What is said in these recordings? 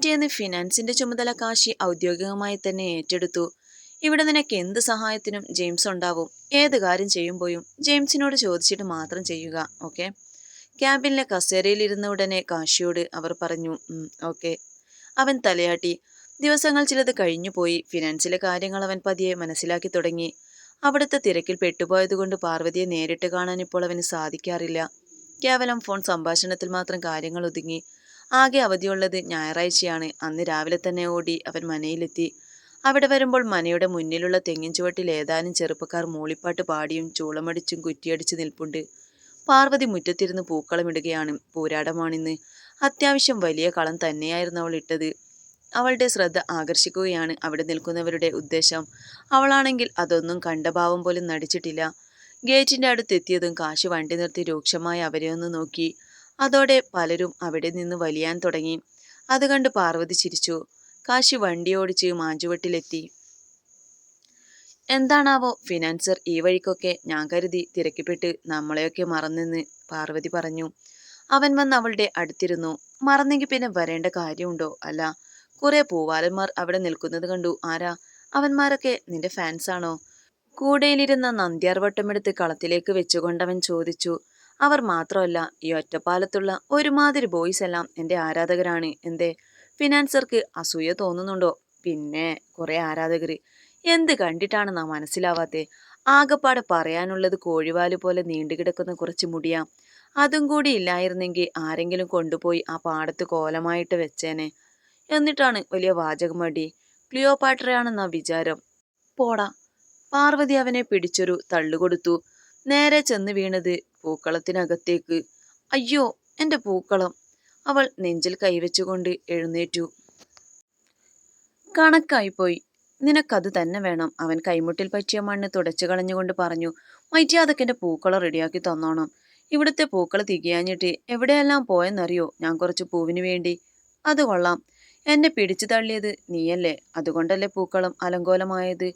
പിറ്റേന്ന് ഫിനാൻസിന്റെ ചുമതല കാശി ഔദ്യോഗികമായി തന്നെ ഏറ്റെടുത്തു. ഇവിടെ നിനക്ക് എന്ത് സഹായത്തിനും ജെയിംസ് ഉണ്ടാവും. ഏത് കാര്യം ചെയ്യുമ്പോഴും ജെയിംസിനോട് ചോദിച്ചിട്ട് മാത്രം ചെയ്യുക ഓക്കെ? ക്യാബിനിലെ കസേരയിലിരുന്ന ഉടനെ കാശിയോട് അവർ പറഞ്ഞു ഓക്കെ. അവൻ തലയാട്ടി. ദിവസങ്ങൾ ചിലത് കഴിഞ്ഞുപോയി ഫിനാൻസിലെ കാര്യങ്ങൾ അവൻ പതിയെ മനസ്സിലാക്കി തുടങ്ങി. അവിടുത്തെ തിരക്കിൽ പെട്ടുപോയതുകൊണ്ട് പാർവതിയെ നേരിട്ട് കാണാൻ ഇപ്പോൾ അവന് സാധിക്കാറില്ല. കേവലം ഫോൺ സംഭാഷണത്തിൽ മാത്രം കാര്യങ്ങൾ ഒതുങ്ങി. ആകെ അവധിയുള്ളത് ഞായറാഴ്ചയാണ്. അന്ന് രാവിലെ തന്നെ ഓടി അവൻ മനയിലെത്തി. അവിടെ വരുമ്പോൾ മനയുടെ മുന്നിലുള്ള തെങ്ങിൻ ചുവട്ടിൽ ഏതാനും ചെറുപ്പക്കാർ മൂളിപ്പാട്ട് പാടിയും ചൂളമടിച്ചും കുറ്റിയടിച്ച് നിൽപ്പുണ്ട്. പാർവതി മുറ്റത്തിരുന്ന് പൂക്കളം ഇടുകയാണ്. പൂരാടമാണിന്ന്. അത്യാവശ്യം വലിയ കളം തന്നെയായിരുന്നു അവൾ ഇട്ടത്. അവളുടെ ശ്രദ്ധ ആകർഷിക്കുകയാണ് അവിടെ നിൽക്കുന്നവരുടെ ഉദ്ദേശം. അവളാണെങ്കിൽ അതൊന്നും കണ്ട ഭാവം പോലും നടിച്ചിട്ടില്ല. ഗേറ്റിന്റെ അടുത്തെത്തിയതും കാശ് വണ്ടി നിർത്തി രൂക്ഷമായി അവരെ ഒന്ന് നോക്കി. അതോടെ പലരും അവിടെ നിന്ന് വലിയാൻ തുടങ്ങി. അത് കണ്ട് പാർവതി ചിരിച്ചു. കാശി വണ്ടിയോടിച്ച് മാഞ്ചുവട്ടിലെത്തി. എന്താണാവോ ഫിനാൻസർ ഈ വഴിക്കൊക്കെ ഞാൻ കരുതി തിരക്കിപ്പെട്ട് നമ്മളെയൊക്കെ മറന്നെന്ന് പാർവതി പറഞ്ഞു. അവൻ വന്ന് അവളുടെ അടുത്തിരുന്നു. മറന്നെങ്കിൽ പിന്നെ വരേണ്ട കാര്യമുണ്ടോ? അല്ല കുറെ പൂവാലന്മാർ അവിടെ നിൽക്കുന്നത് കണ്ടു. ആരാ? അവന്മാരൊക്കെ നിന്റെ ഫാൻസാണോ? കൂടെയിലിരുന്ന നന്ദ്യാർവട്ടമെടുത്ത് കളത്തിലേക്ക് വെച്ചുകൊണ്ടവൻ ചോദിച്ചു. അവർ മാത്രമല്ല ഈ ഒറ്റപ്പാലത്തുള്ള ഒരുമാതിരി ബോയ്സ് എല്ലാം എന്റെ ആരാധകരാണ്. എന്തേ? ഫിനാൻസർക്ക് അസൂയ തോന്നുന്നുണ്ടോ? പിന്നെ കുറേ ആരാധകർ എന്ത് കണ്ടിട്ടാണ് നാം മനസ്സിലാവാത്തേ? ആകപ്പാടെ പറയാനുള്ളത് കോഴിവാൽ പോലെ നീണ്ടുകിടക്കുന്ന കുറച്ച് മുടിയാ. അതും കൂടി ഇല്ലായിരുന്നെങ്കിൽ ആരെങ്കിലും കൊണ്ടുപോയി ആ പാടത്ത് കോലമായിട്ട് വെച്ചേനെ. എന്നിട്ടാണ് വലിയ വാചകമടി. ക്ലിയോപാട്രയാണെന്ന വിചാരം. പോടാ. പാർവതി അവനെ പിടിച്ചൊരു തള്ളുകൊടുത്തു. നേരെ ചെന്ന് വീണത് പൂക്കളത്തിനകത്തേക്ക്. അയ്യോ എന്റെ പൂക്കളം. അവൾ നെഞ്ചിൽ കൈവച്ചുകൊണ്ട് എഴുന്നേറ്റു. കണക്കായിപ്പോയി നിനക്കത് തന്നെ വേണം. അവൻ കൈമുട്ടിൽ പറ്റിയ മണ്ണ് തുടച്ചു കളഞ്ഞുകൊണ്ട് പറഞ്ഞു മൈറ്റിയാതൊക്കെ എന്റെ പൂക്കളം റെഡിയാക്കി തന്നോണം. ഇവിടുത്തെ പൂക്കൾ തികയാഞ്ഞിട്ട് എവിടെയെല്ലാം പോയെന്നറിയോ? ഞാൻ കുറച്ച് പൂവിന് വേണ്ടി. അത് കൊള്ളാം. എന്നെ പിടിച്ചു തള്ളിയത് നീയല്ലേ? അതുകൊണ്ടല്ലേ പൂക്കളം അലങ്കോലമായത്?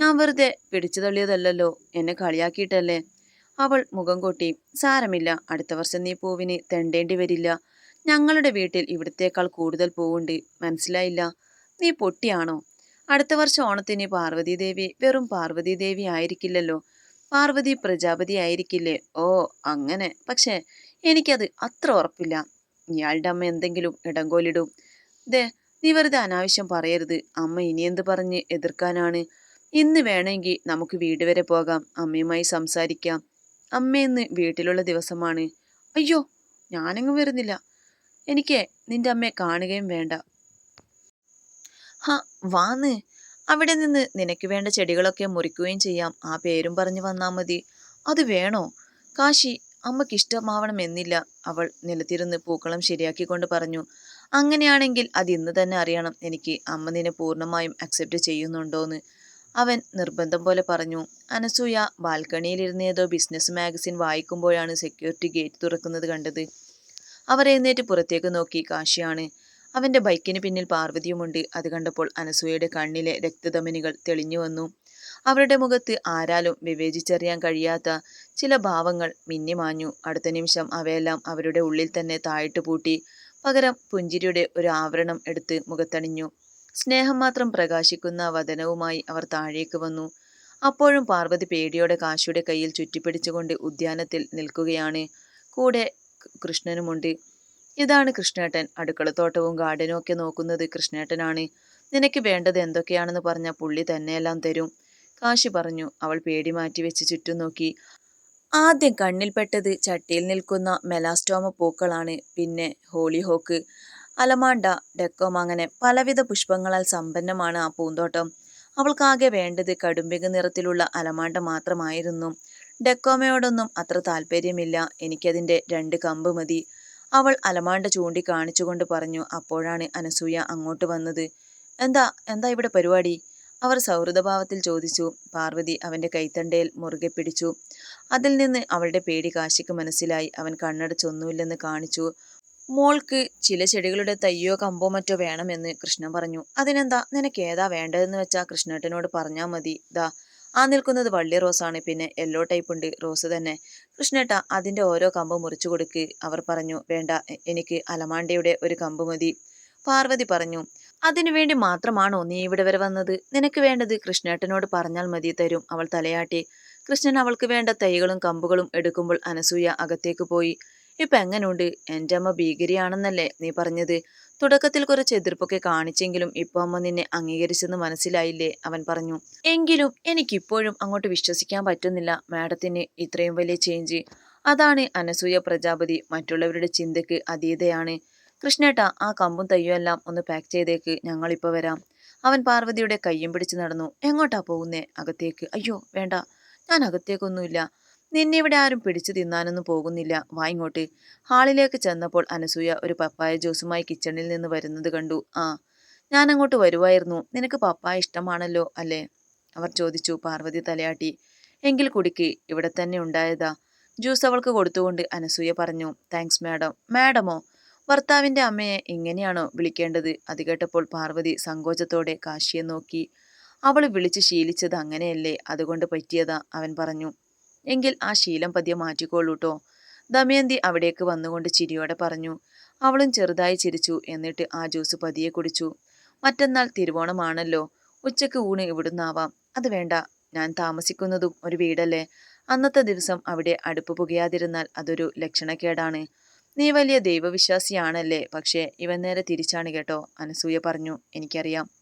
ഞാൻ വെറുതെ പിടിച്ചു തള്ളിയതല്ലല്ലോ. എന്നെ കളിയാക്കിയിട്ടല്ലേ? അവൾ മുഖം കൊട്ടി സാരമില്ല അടുത്ത വർഷം നീ പൂവിന് തെണ്ടേണ്ടി വരില്ല. ഞങ്ങളുടെ വീട്ടിൽ ഇവിടത്തേക്കാൾ കൂടുതൽ പൂവുണ്ട്. മനസ്സിലായില്ല. നീ പൊട്ടിയാണോ? അടുത്ത വർഷം ഓണത്തിന് പാർവതീദേവി വെറും പാർവതീദേവി ആയിരിക്കില്ലല്ലോ. പാർവതി പ്രജാപതി ആയിരിക്കില്ലേ? ഓ അങ്ങനെ. പക്ഷേ എനിക്കത് അത്ര ഉറപ്പില്ല. ഇയാളുടെ അമ്മ എന്തെങ്കിലും ഇടങ്കോലിടും ദേ നീ വെറുതെ അനാവശ്യം പറയരുത്. അമ്മ ഇനി എന്ത് പറഞ്ഞ് എതിർക്കാനാണ്? ഇന്ന് വേണമെങ്കിൽ നമുക്ക് വീട് വരെ പോകാം. അമ്മയുമായി സംസാരിക്കാം. അമ്മയെന്ന് വീട്ടിലുള്ള ദിവസമാണ്. അയ്യോ ഞാനങ്ങ് വരുന്നില്ല. എനിക്ക് നിന്റെ അമ്മയെ കാണുകയും വേണ്ട. ഹ വാന്ന് അവിടെ നിന്ന് നിനക്ക് വേണ്ട ചെടികളൊക്കെ മുറിക്കുകയും ചെയ്യാം. ആ പേരും പറഞ്ഞു വന്നാൽ മതി. അത് വേണോ? കാശി അമ്മയ്ക്ക് ഇഷ്ടമാവണമെന്നില്ല അവൾ നിലത്തിരുന്ന് പൂക്കളം ശരിയാക്കിക്കൊണ്ട് പറഞ്ഞു. അങ്ങനെയാണെങ്കിൽ അത് ഇന്ന് തന്നെ അറിയണം. എനിക്ക് അമ്മ നിന്നെ പൂർണമായും അക്സെപ്റ്റ് ചെയ്യുന്നുണ്ടോന്ന്. അവൻ നിർബന്ധം പോലെ പറഞ്ഞു അനസൂയ ബാൽക്കണിയിലിരുന്ന് ഏതോ ബിസിനസ് മാഗസിൻ വായിക്കുമ്പോഴാണ് സെക്യൂരിറ്റി ഗേറ്റ് തുറക്കുന്നത് കണ്ടത്. അവർ എഴുന്നേറ്റ് പുറത്തേക്ക് നോക്കി കാശിയാണ്. അവന്റെ ബൈക്കിന് പിന്നിൽ പാർവതിയുമുണ്ട്. അത് കണ്ടപ്പോൾ അനസൂയയുടെ കണ്ണിലെ രക്തധമനികൾ തെളിഞ്ഞു വന്നു. അവരുടെ മുഖത്ത് ആരാലും വിവേചിച്ചറിയാൻ കഴിയാത്ത ചില ഭാവങ്ങൾ മിന്നിമാഞ്ഞു അടുത്ത നിമിഷം അവയെല്ലാം അവരുടെ ഉള്ളിൽ തന്നെ താഴിട്ട് പൂട്ടി പകരം പുഞ്ചിരിയുടെ ഒരു ആവരണം എടുത്ത് മുഖത്തണിഞ്ഞു. സ്നേഹം മാത്രം പ്രകാശിക്കുന്ന വതനവുമായി അവർ താഴേക്ക് വന്നു. അപ്പോഴും പാർവതി പേടിയോടെ കാശിയുടെ കയ്യിൽ ചുറ്റിപ്പിടിച്ചുകൊണ്ട് ഉദ്യാനത്തിൽ നിൽക്കുകയാണ്. കൂടെ കൃഷ്ണനുമുണ്ട്. ഇതാണ് കൃഷ്ണേട്ടൻ. അടുക്കളത്തോട്ടവും ഗാർഡനും ഒക്കെ നോക്കുന്നത് കൃഷ്ണേട്ടനാണ്. നിനക്ക് വേണ്ടത് എന്തൊക്കെയാണെന്ന് പറഞ്ഞ പുള്ളി തന്നെയെല്ലാം തരും. കാശി പറഞ്ഞു. അവൾ പേടി മാറ്റി വെച്ച് ചുറ്റും നോക്കി. ആദ്യം കണ്ണിൽപ്പെട്ടത് ചട്ടിയിൽ നിൽക്കുന്ന മെലാസ്റ്റോമ പൂക്കളാണ്. പിന്നെ ഹോളിഹോക്ക് അലമാണ്ട ഡെക്കോം അങ്ങനെ പലവിധ പുഷ്പങ്ങളാൽ സമ്പന്നമാണ് ആ പൂന്തോട്ടം. അവൾക്കാകെ വേണ്ടത് കടുംബിക നിറത്തിലുള്ള അലമാണ്ട മാത്രമായിരുന്നു. ഡെക്കോമയോടൊന്നും അത്ര താല്പര്യമില്ല. എനിക്കതിന്റെ രണ്ട് കമ്പ് മതി. അവൾ അലമാണ്ട ചൂണ്ടി ചൂണ്ടിക്കാണിച്ചുകൊണ്ട് പറഞ്ഞു അപ്പോഴാണ് അനസൂയ അങ്ങോട്ട് വന്നത്. എന്താ എന്താ ഇവിടെ പരിപാടി? അവർ സൗഹൃദഭാവത്തിൽ ചോദിച്ചു. പാർവതി അവന്റെ കൈത്തണ്ടയിൽ മുറുകെ പിടിച്ചു. അതിൽ നിന്ന് അവളുടെ പേടി കാശിക്ക് മനസ്സിലായി. അവൻ കണ്ണടച്ചൊന്നുമില്ലെന്ന് കാണിച്ചു. മോൾക്ക് ചില ചെടികളുടെ തയ്യോ കമ്പോ മറ്റോ വേണമെന്ന് കൃഷ്ണൻ പറഞ്ഞു. അതിനെന്താ? നിനക്ക് ഏതാ വേണ്ടതെന്ന് വെച്ചാ കൃഷ്ണേട്ടനോട് പറഞ്ഞാൽ മതി. ദാ ആ നിൽക്കുന്നത് വള്ളി റോസാണ്. പിന്നെ യെല്ലോ ടൈപ്പ് ഉണ്ട്. റോസ് തന്നെ. കൃഷ്ണേട്ട അതിന്റെ ഓരോ കമ്പ് മുറിച്ചു കൊടുക്ക്. അവർ പറഞ്ഞു വേണ്ട എനിക്ക് അലമാണ്ടയുടെ ഒരു കമ്പ് മതി. പാർവതി പറഞ്ഞു അതിനുവേണ്ടി മാത്രമാണോ നീ ഇവിടെ വരെ വന്നത്? നിനക്ക് വേണ്ടത് കൃഷ്ണേട്ടനോട് പറഞ്ഞാൽ മതി തരും. അവൾ തലയാട്ടി. കൃഷ്ണൻ അവൾക്ക് വേണ്ട തൈകളും കമ്പുകളും എടുക്കുമ്പോൾ അനസൂയ അകത്തേക്ക് പോയി. ഇപ്പൊ എങ്ങനെയുണ്ട് എന്റെ അമ്മ ഭീകരിയാണെന്നല്ലേ നീ പറഞ്ഞത്. തുടക്കത്തിൽ കുറച്ച് എതിർപ്പൊക്കെ കാണിച്ചെങ്കിലും ഇപ്പൊ അമ്മ നിന്നെ അംഗീകരിച്ചെന്ന് മനസ്സിലായില്ലേ? അവൻ പറഞ്ഞു. എങ്കിലും എനിക്കിപ്പോഴും അങ്ങോട്ട് വിശ്വസിക്കാൻ പറ്റുന്നില്ല. മാഡത്തിന് ഇത്രയും വലിയ ചേഞ്ച് അതാണ് അനസൂയ പ്രജാപതി. മറ്റുള്ളവരുടെ ചിന്തയ്ക്ക് അതീതയാണ്. കൃഷ്ണേട്ട ആ കമ്പും തയ്യുമെല്ലാം ഒന്ന് പാക്ക് ചെയ്തേക്ക്. ഞങ്ങളിപ്പോൾ വരാം. അവൻ പാർവതിയുടെ കയ്യും പിടിച്ച് നടന്നു. എങ്ങോട്ടാ പോകുന്നേ? അകത്തേക്ക്. അയ്യോ വേണ്ട. ഞാൻ അകത്തേക്കൊന്നുമില്ല. നിന്നെ ഇവിടെ ആരും പിടിച്ചു തിന്നാനൊന്നും പോകുന്നില്ല. വാ ഇങ്ങോട്ട്. ഹാളിലേക്ക് ചെന്നപ്പോൾ അനസൂയ ഒരു പപ്പായ ജ്യൂസുമായി കിച്ചണിൽ നിന്ന് വരുന്നത് കണ്ടു. ആ ഞാൻ അങ്ങോട്ട് വരുമായിരുന്നു നിനക്ക് പപ്പായ ഇഷ്ടമാണല്ലോ അല്ലേ? അവർ ചോദിച്ചു. പാർവതി തലയാട്ടി. എങ്കിൽ കുടിക്ക്. ഇവിടെ തന്നെ ഉണ്ടായതാ. ജ്യൂസ് അവൾക്ക് കൊടുത്തുകൊണ്ട് അനസൂയ പറഞ്ഞു. താങ്ക്സ് മാഡം മാഡമോ ഭർത്താവിന്റെ അമ്മയെ എങ്ങനെയാണോ വിളിക്കേണ്ടത്? അത് കേട്ടപ്പോൾ പാർവതി സങ്കോചത്തോടെ കാശിയെ നോക്കി. അവൾ വിളിച്ച് ശീലിച്ചത് അങ്ങനെയല്ലേ? അതുകൊണ്ട് പറ്റിയതാ അവൻ പറഞ്ഞു. എങ്കിൽ ആ ശീലം പതിയെ മാറ്റിക്കോളൂട്ടോ. ദമയന്തി അവിടേക്ക് വന്നുകൊണ്ട് ചിരിയോടെ പറഞ്ഞു അവളും ചെറുതായി ചിരിച്ചു എന്നിട്ട് ആ ജ്യൂസ് പതിയെ കുടിച്ചു. മറ്റന്നാൾ തിരുവോണമാണല്ലോ. ഉച്ചയ്ക്ക് ഊണ് ഇവിടുന്നാവാം. അത് വേണ്ട. ഞാൻ താമസിക്കുന്നതും ഒരു വീടല്ലേ. അന്നത്തെ ദിവസം അവിടെ അടുപ്പ് പുകയാതിരുന്നാൽ അതൊരു ലക്ഷണക്കേടാണ്. നീ വലിയ ദൈവവിശ്വാസിയാണല്ലേ. പക്ഷേ ഇവൻ നേരെ തിരിച്ചാണ് കേട്ടോ അനസൂയ പറഞ്ഞു. എനിക്കറിയാം.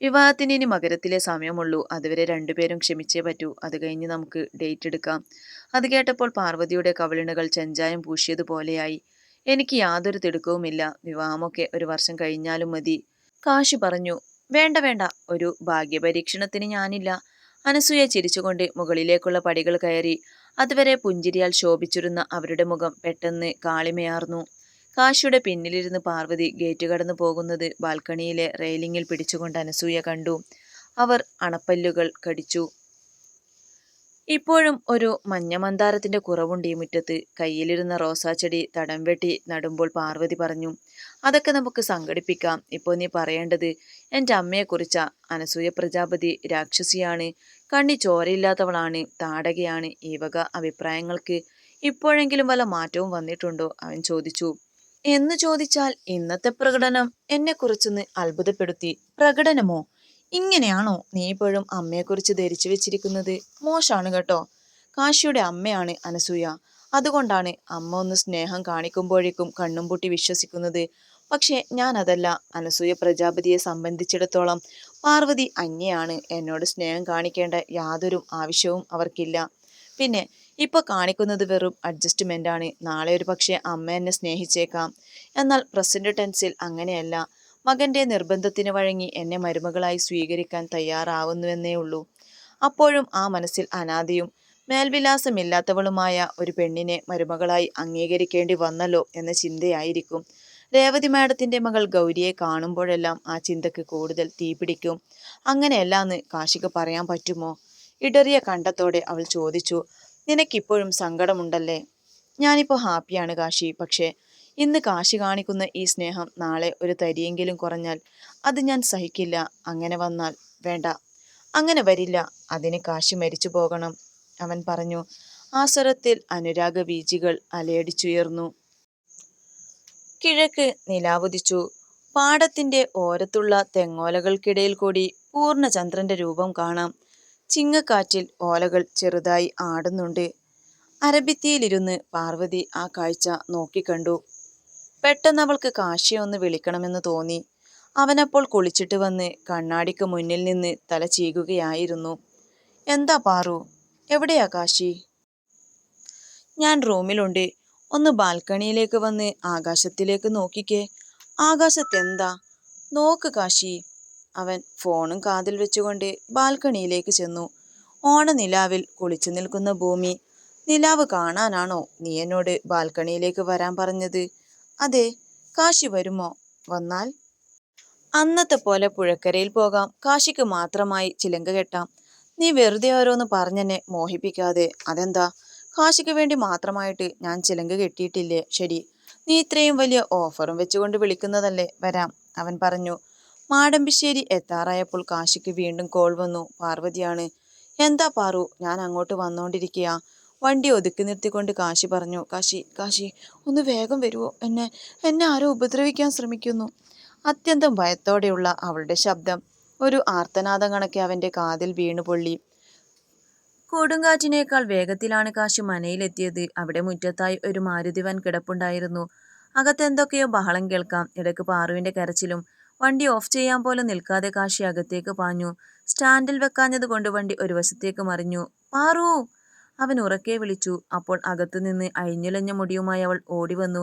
വിവാഹത്തിന് ഇനി മകരത്തിലെ സമയമുള്ളൂ. അതുവരെ രണ്ടുപേരും ക്ഷമിച്ചേ പറ്റൂ. അത് കഴിഞ്ഞ് നമുക്ക് ഡേറ്റ് എടുക്കാം. അത് കേട്ടപ്പോൾ പാർവതിയുടെ കവിളിണകൾ ചെഞ്ചായം പൂശിയതുപോലെയായി എനിക്ക് യാതൊരു തിടുക്കവുമില്ല. വിവാഹമൊക്കെ ഒരു വർഷം കഴിഞ്ഞാലും മതി. കാശി പറഞ്ഞു വേണ്ട വേണ്ട. ഒരു ഭാഗ്യപരീക്ഷണത്തിന് ഞാനില്ല. അനസൂയ ചിരിച്ചുകൊണ്ട് മുകളിലേക്കുള്ള പടികൾ കയറി. അതുവരെ പുഞ്ചിരിയാൽ ശോഭിച്ചിരുന്ന അവരുടെ മുഖം പെട്ടെന്ന് കാളിമയാർന്നു. കാശിയുടെ പിന്നിലിരുന്ന് പാർവതി ഗേറ്റ് കടന്നു പോകുന്നത് ബാൽക്കണിയിലെ റെയിലിങ്ങിൽ പിടിച്ചുകൊണ്ട് അനസൂയ കണ്ടു. അവർ അണപ്പല്ലുകൾ കടിച്ചു. ഇപ്പോഴും ഒരു മഞ്ഞമന്താരത്തിന്റെ കുറവുണ്ട് ഈ മുറ്റത്ത്. കയ്യിലിരുന്ന റോസാച്ചെടി തടം വെട്ടി നടുമ്പോൾ പാർവതി പറഞ്ഞു അതൊക്കെ നമുക്ക് സംഘടിപ്പിക്കാം. ഇപ്പോൾ നീ പറയേണ്ടത് എന്റെ അമ്മയെക്കുറിച്ച. അനസൂയ പ്രജാപതി രാക്ഷസിയാണ്. കണ്ണി ചോരയില്ലാത്തവളാണ്. താടകയാണ്. ഈ വക അഭിപ്രായങ്ങൾക്ക് ഇപ്പോഴെങ്കിലും വല്ല മാറ്റവും വന്നിട്ടുണ്ടോ? അവൻ ചോദിച്ചു. എന്ന് ചോദിച്ചാൽ ഇന്നത്തെ പ്രകടനം എന്നെ കുറിച്ചൊന്ന് അത്ഭുതപ്പെടുത്തി. പ്രകടനമോ? ഇങ്ങനെയാണോ നീ ഇപ്പോഴും അമ്മയെക്കുറിച്ച് ധരിച്ചു വെച്ചിരിക്കുന്നത്? മോശാണ് കേട്ടോ. കാശിയുടെ അമ്മയാണ് അനസൂയ. അതുകൊണ്ടാണ് അമ്മ ഒന്ന് സ്നേഹം കാണിക്കുമ്പോഴേക്കും കണ്ണും പൂട്ടി വിശ്വസിക്കുന്നത്. പക്ഷേ ഞാൻ അതല്ല അനസൂയ പ്രജാപതിയെ സംബന്ധിച്ചിടത്തോളം പാർവതി അന്യയാണ്. എന്നോട് സ്നേഹം കാണിക്കേണ്ട യാതൊരു ആവശ്യവും അവർക്കില്ല. പിന്നെ ഇപ്പോൾ കാണിക്കുന്നത് വെറും അഡ്ജസ്റ്റ്മെന്റാണ് നാളെ ഒരു പക്ഷേ അമ്മ എന്നെ സ്നേഹിച്ചേക്കാം. എന്നാൽ പ്രസന്റ് ടെൻസിൽ അങ്ങനെയല്ല. മകന്റെ നിർബന്ധത്തിന് വഴങ്ങി എന്നെ മരുമകളായി സ്വീകരിക്കാൻ തയ്യാറാവുന്നുവെന്നേ ഉള്ളൂ. അപ്പോഴും ആ മനസ്സിൽ അനാദിയും മേൽവിലാസമില്ലാത്തവളുമായ ഒരു പെണ്ണിനെ മരുമകളായി അംഗീകരിക്കേണ്ടി വന്നല്ലോ എന്ന ചിന്തയായിരിക്കും. രേവതി മാഡത്തിന്റെ മകൾ ഗൗരിയെ കാണുമ്പോഴെല്ലാം ആ ചിന്തക്ക് കൂടുതൽ തീപിടിക്കും അങ്ങനെയല്ലാന്ന് കാശിക്ക് പറയാൻ പറ്റുമോ? ഇടറിയ കണ്ടത്തോടെ അവൾ ചോദിച്ചു നിനക്കിപ്പോഴും സങ്കടമുണ്ടല്ലേ? ഞാനിപ്പോൾ ഹാപ്പിയാണ് കാശി. പക്ഷേ ഇന്ന് കാശി കാണിക്കുന്ന ഈ സ്നേഹം നാളെ ഒരു തരിയെങ്കിലും കുറഞ്ഞാൽ അത് ഞാൻ സഹിക്കില്ല. അങ്ങനെ വന്നാൽ വേണ്ട. അങ്ങനെ വരില്ല. അതിന് കാശി മരിച്ചു പോകണം. അവൻ പറഞ്ഞു ആ സ്വരത്തിൽ അനുരാഗ ബീജികൾ അലയടിച്ചുയർന്നു. കിഴക്ക് നിലാവുദിച്ചു. പാടത്തിന്റെ ഓരത്തുള്ള തെങ്ങോലകൾക്കിടയിൽ കൂടി പൂർണചന്ദ്രന്റെ രൂപം കാണാം. ചിങ്ങക്കാറ്റിൽ ഓലകൾ ചെറുതായി ആടുന്നുണ്ട്. അരഭിത്തിയിലിരുന്ന് പാർവതി ആ കാഴ്ച നോക്കിക്കണ്ടു പെട്ടെന്ന് അവൾക്ക് കാശിയെ ഒന്ന് വിളിക്കണമെന്ന് തോന്നി. അവനപ്പോൾ കുളിച്ചിട്ട് വന്ന് കണ്ണാടിക്ക് മുന്നിൽ നിന്ന് തല ചീകുകയായിരുന്നു. എന്താ പാറു? എവിടെയാ കാശി? ഞാൻ റൂമിലുണ്ട്. ഒന്ന് ബാൽക്കണിയിലേക്ക് വന്ന് ആകാശത്തിലേക്ക് നോക്കിക്കേ. ആകാശത്തെന്താ? നോക്ക് കാശി. അവൻ ഫോണും കാതിൽ വെച്ചുകൊണ്ട് ബാൽക്കണിയിലേക്ക് ചെന്നു. ഓണനിലാവിൽ കുളിച്ചു നിൽക്കുന്ന ഭൂമി. നിലാവ് കാണാനാണോ നീ എന്നോട് ബാൽക്കണിയിലേക്ക് വരാൻ പറഞ്ഞത്? അതെ കാശി വരുമോ? വന്നാൽ? അന്നത്തെ പോലെ പുഴക്കരയിൽ പോകാം. കാശിക്ക് മാത്രമായി ചിലങ്ക കെട്ടാം. നീ വെറുതെ ഓരോന്ന് പറഞ്ഞെന്നെ മോഹിപ്പിക്കാതെ. അതെന്താ? കാശിക്ക് വേണ്ടി മാത്രമായിട്ട് ഞാൻ ചിലങ്ക കെട്ടിയിട്ടില്ലേ? ശരി നീ ഇത്രയും വലിയ ഓഫറും വെച്ചുകൊണ്ട് വിളിക്കുന്നതല്ലേ? വരാം അവൻ പറഞ്ഞു. മാടമ്പിശ്ശേരി എത്താറായപ്പോൾ കാശിക്ക് വീണ്ടും കോൾ വന്നു. പാർവതിയാണ്. എന്താ പാറു? ഞാൻ അങ്ങോട്ട് വന്നോണ്ടിരിക്കുക വണ്ടി ഒതുക്കി നിർത്തിക്കൊണ്ട് കാശി പറഞ്ഞു. കാശി കാശി ഒന്ന് വേഗം വരുമോ എന്നെ എന്നെ ആരോ ഉപദ്രവിക്കാൻ ശ്രമിക്കുന്നു. അത്യന്തം ഭയത്തോടെയുള്ള അവളുടെ ശബ്ദം ഒരു ആർത്തനാദം കണക്കെ അവന്റെ കാതിൽ വീണു പൊള്ളി. കൊടുങ്കാറ്റിനേക്കാൾ വേഗത്തിലാണ് കാശി മനയിലെത്തിയത്. അവിടെ മുറ്റത്തായി ഒരു മാരുതി വൻ കിടപ്പുണ്ടായിരുന്നു. അകത്തെന്തൊക്കെയോ ബഹളം കേൾക്കാം. ഇടയ്ക്ക് പാറുവിന്റെ കരച്ചിലും വണ്ടി ഓഫ് ചെയ്യാൻ പോലും നിൽക്കാതെ കാശി അകത്തേക്ക് പാഞ്ഞു. സ്റ്റാൻഡിൽ വെക്കാഞ്ഞത് കൊണ്ട് വണ്ടി ഒരു വശത്തേക്ക് മറിഞ്ഞു. പാറു! അവൻ ഉറക്കെ വിളിച്ചു. അപ്പോൾ അകത്തുനിന്ന് അഴിഞ്ഞുലഞ്ഞ മുടിയുമായി അവൾ ഓടി വന്നു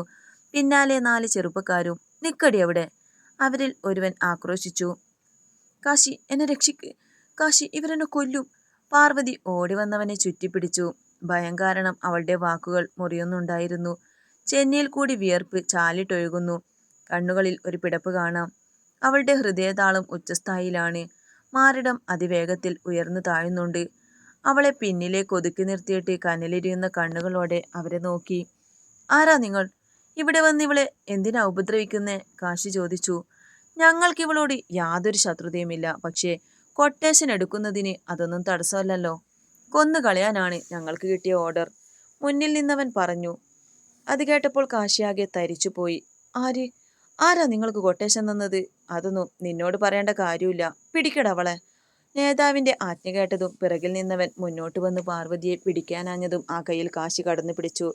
പിന്നാലെ നാല് ചെറുപ്പക്കാരും നിക്കടി അവിടെ! അവരിൽ ഒരുവൻ ആക്രോശിച്ചു. കാശി എന്നെ രക്ഷിക്ക്. കാശി ഇവരെന്നെ കൊല്ലും. പാർവതി ഓടി വന്നവനെ ചുറ്റിപ്പിടിച്ചു. ഭയം കാരണം അവളുടെ വാക്കുകൾ മുറിയൊന്നുണ്ടായിരുന്നു. ചെന്നിയിൽ കൂടി വിയർപ്പ് ചാലിട്ടൊഴുകുന്നു. കണ്ണുകളിൽ ഒരു പിടപ്പ് കാണാം. അവളുടെ ഹൃദയതാളം ഉച്ചസ്ഥായിലാണ്. മാറിടം അതിവേഗത്തിൽ ഉയർന്നു താഴുന്നുണ്ട്. അവളെ പിന്നിലേക്ക് ഒതുക്കി നിർത്തിയിട്ട് കനലിരിയുന്ന കണ്ണുകളോടെ അവരെ നോക്കി. ആരാ നിങ്ങൾ? ഇവിടെ വന്ന് ഇവളെ എന്തിനാ ഉപദ്രവിക്കുന്നേ? കാശി ചോദിച്ചു. ഞങ്ങൾക്ക് ഇവളോട് യാതൊരു ശത്രുതയുമില്ല. പക്ഷേ കൊട്ടേഷൻ എടുക്കുന്നതിന് അതൊന്നും തടസ്സമല്ലല്ലോ. കൊന്നു കളയാനാണ് ഞങ്ങൾക്ക് കിട്ടിയ ഓർഡർ. മുന്നിൽ നിന്നവൻ പറഞ്ഞു. അത് കേട്ടപ്പോൾ കാശിയാകെ തരിച്ചുപോയി. ആര്? ആരാ നിങ്ങൾക്ക് കൊട്ടേഷൻ തന്നത്? അതൊന്നും നിന്നോട് പറയേണ്ട കാര്യമില്ല. പിടിക്കട അവളെ. നേതാവിന്റെ ആജ്ഞ കേട്ടതും പിറകിൽ നിന്നവൻ മുന്നോട്ട് വന്ന് പാർവതിയെ പിടിക്കാനാഞ്ഞതും ആ കയ്യിൽ കാശി കടന്നു പിടിച്ചു.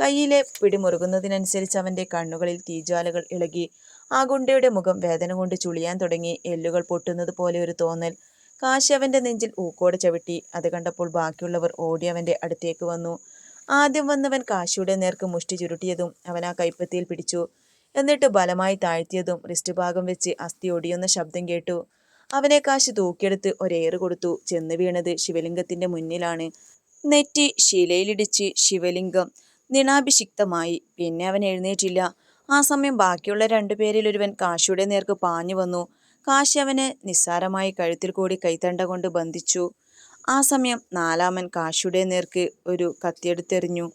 കയ്യിലെ പിടിമുറുകുന്നതിനനുസരിച്ച് അവന്റെ കണ്ണുകളിൽ തീജ്വാലകൾ ഇളകി. ആ ഗുണ്ടയുടെ മുഖം വേദന കൊണ്ട് ചുളിയാൻ തുടങ്ങി. എല്ലുകൾ പൊട്ടുന്നത് പോലെ ഒരു തോന്നൽ. കാശി അവന്റെ നെഞ്ചിൽ ഊക്കോട് ചവിട്ടി. അത് കണ്ടപ്പോൾ ബാക്കിയുള്ളവർ ഓടി അവന്റെ അടുത്തേക്ക് വന്നു. ആദ്യം വന്നവൻ കാശിയുടെ നേർക്ക് മുഷ്ടി ചുരുട്ടിയതും അവൻ ആ കൈപ്പത്തിയിൽ പിടിച്ചു. എന്നിട്ട് ബലമായി താഴ്ത്തിയതും റിസ്റ്റ് ഭാഗം വെച്ച് അസ്ഥി ഒടിയുന്ന ശബ്ദം കേട്ടു. അവനെ കാശി തൂക്കിയെടുത്ത് ഒരേറ് കൊടുത്തു. ചെന്ന് വീണത് ശിവലിംഗത്തിന്റെ മുന്നിലാണ്. നെറ്റി ശിലയിലിടിച്ച് ശിവലിംഗം നിണാഭിഷിക്തമായി. പിന്നെ അവൻ എഴുന്നേറ്റില്ല. ആ സമയം ബാക്കിയുള്ള രണ്ടുപേരിൽ ഒരുവൻ കാശിയുടെ നേർക്ക് പാഞ്ഞു വന്നു. കാശി അവനെ നിസ്സാരമായി കഴുത്തിൽ കൂടി കൈത്തണ്ട കൊണ്ട് ബന്ധിച്ചു. ആ സമയം നാലാമൻ കാശിയുടെ നേർക്ക് ഒരു കത്തിയെടുത്തെറിഞ്ഞു.